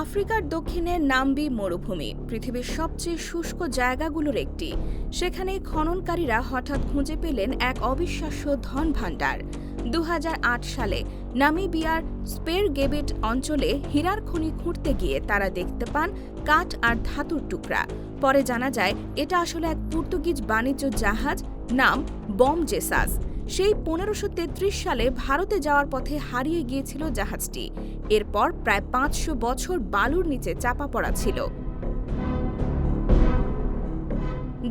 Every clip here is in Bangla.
আফ্রিকার দক্ষিণে নাম্বি মরুভূমি, পৃথিবীর সবচেয়ে শুষ্ক জায়গাগুলোর একটি। সেখানে খননকারীরা হঠাৎ খুঁজে পেলেন এক অবিশ্বাস্য ধন ভাণ্ডার দু হাজার আট সালে নামিবিয়ার স্পের গেবিট অঞ্চলে হীরার খনি খুঁড়তে গিয়ে তারা দেখতে পান কাঠ আর ধাতুর টুকরা। পরে জানা যায়, এটা আসলে এক পর্তুগিজ বাণিজ্য জাহাজ, নাম বম জেসাস। সেই পনেরোশো সালে ভারতে যাওয়ার পথে হারিয়ে গিয়েছিল জাহাজটি। এরপর প্রায় পাঁচশো বছর বালুর নিচে চাপা পড়া ছিল।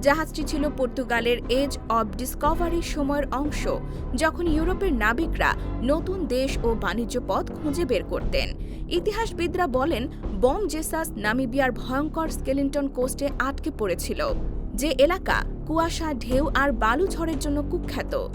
জাহাজটি ছিল পর্তুগালের এজ অব ডিসকভারি সময়ের অংশ, যখন ইউরোপের নাবিকরা নতুন দেশ ও বাণিজ্য পথ খুঁজে বের করতেন। ইতিহাসবিদরা বলেন, বম জেসাস নামিবিয়ার ভয়ঙ্কর স্কেলিংটন কোস্টে আটকে পড়েছিল। যে এলাকা কুয়াশা, ঢেউ আর বালু ঝড়ের জন্য কুখ্যাত।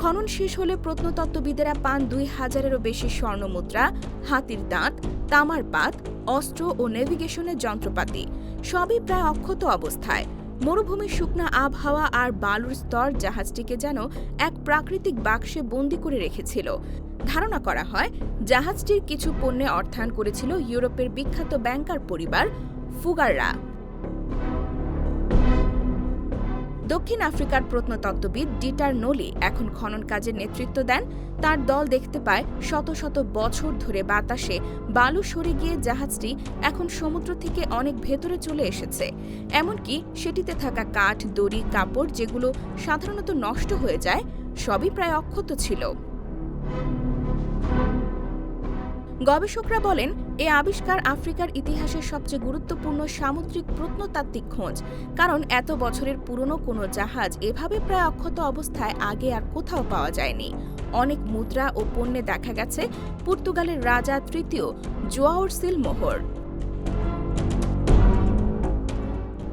খনন শেষ হলে প্রত্নতত্ত্ববিদেরা পান দুই হাজারেরও বেশি স্বর্ণমুদ্রা, হাতির দাঁত, তামার পাত, অস্ত্র ও নেভিগেশনের যন্ত্রপাতি। সবই প্রায় অক্ষত অবস্থায়। মরুভূমির শুকনা আবহাওয়া আর বালুর স্তর জাহাজটিকে যেন এক প্রাকৃতিক বাক্সে বন্দি করে রেখেছিল। ধারণা করা হয়, জাহাজটির কিছু পণ্যে অর্থায়ন করেছিল ইউরোপের বিখ্যাত ব্যাংকার পরিবার ফুগাররা। দক্ষিণ আফ্রিকার প্রত্নতত্ত্ববিদ ডিটার নোলি এখন খনন কাজের নেতৃত্ব দেন। তার দল দেখতে পায় শত শত বছর ধরে বাতাসে বালু সরে গিয়ে জাহাজটি এখন সমুদ্র থেকে অনেক ভেতরে চলে এসেছে। এমনকি সেটিতে থাকা কাঠ, দড়ি, কাপড় যেগুলো সাধারণত নষ্ট হয়ে যায়, সবই প্রায় অক্ষত ছিল। গবেষকরা বলেন এ আবিষ্কার আফ্রিকার ইতিহাসের সবচেয়ে গুরুত্বপূর্ণ সামুদ্রিক প্রত্নতাত্ত্বিক খোঁজ। কারণ এত বছরের পুরনো কোনো জাহাজ এভাবে প্রায় অক্ষত অবস্থায় আগে আর কোথাও পাওয়া যায়নি। অনেক মুদ্রা ও পণ্যে দেখা গেছে, পর্তুগালের রাজা তৃতীয় জোয়াওর সিল মোহর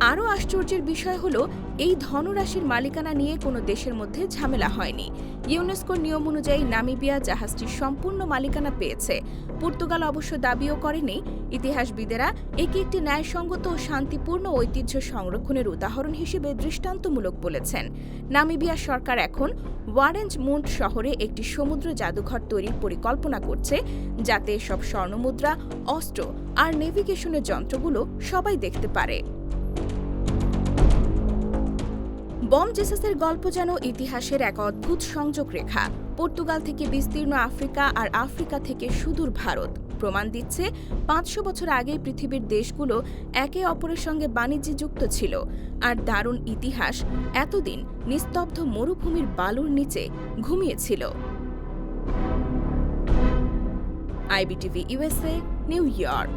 আরও আশ্চর্যের বিষয় হল, এই ধনরাশির মালিকানা নিয়ে কোনো দেশের মধ্যে ঝামেলা হয়নি। ইউনেস্কোর নিয়ম অনুযায়ী নামিবিয়া জাহাজটির সম্পূর্ণ মালিকানা পেয়েছে। পর্তুগাল অবশ্য দাবিও করেনি। ইতিহাসবিদেরা একে একটি ন্যায়সঙ্গত ও শান্তিপূর্ণ ঐতিহ্য সংরক্ষণের উদাহরণ হিসেবে দৃষ্টান্তমূলক বলেছেন। নামিবিয়া সরকার এখন ওয়ারেঞ্জ মুন্ট শহরে একটি সমুদ্র জাদুঘর তৈরির পরিকল্পনা করছে, যাতে সব স্বর্ণমুদ্রা, অস্ত্র আর নেভিগেশনের যন্ত্রগুলো সবাই দেখতে পারে। বম জেসাসের গল্প যেন ইতিহাসের এক অদ্ভুত সংযোগ রেখা। পর্তুগাল থেকে বিস্তীর্ণ আফ্রিকা আর আফ্রিকা থেকে সুদূর ভারত। প্রমাণ দিচ্ছে পাঁচশো বছর আগে পৃথিবীর দেশগুলো একে অপরের সঙ্গে বাণিজ্যে যুক্ত ছিল। আর দারুণ ইতিহাস এতদিন নিস্তব্ধ মরুভূমির বালুর নিচে ঘুমিয়েছিল। IBTV USA New York.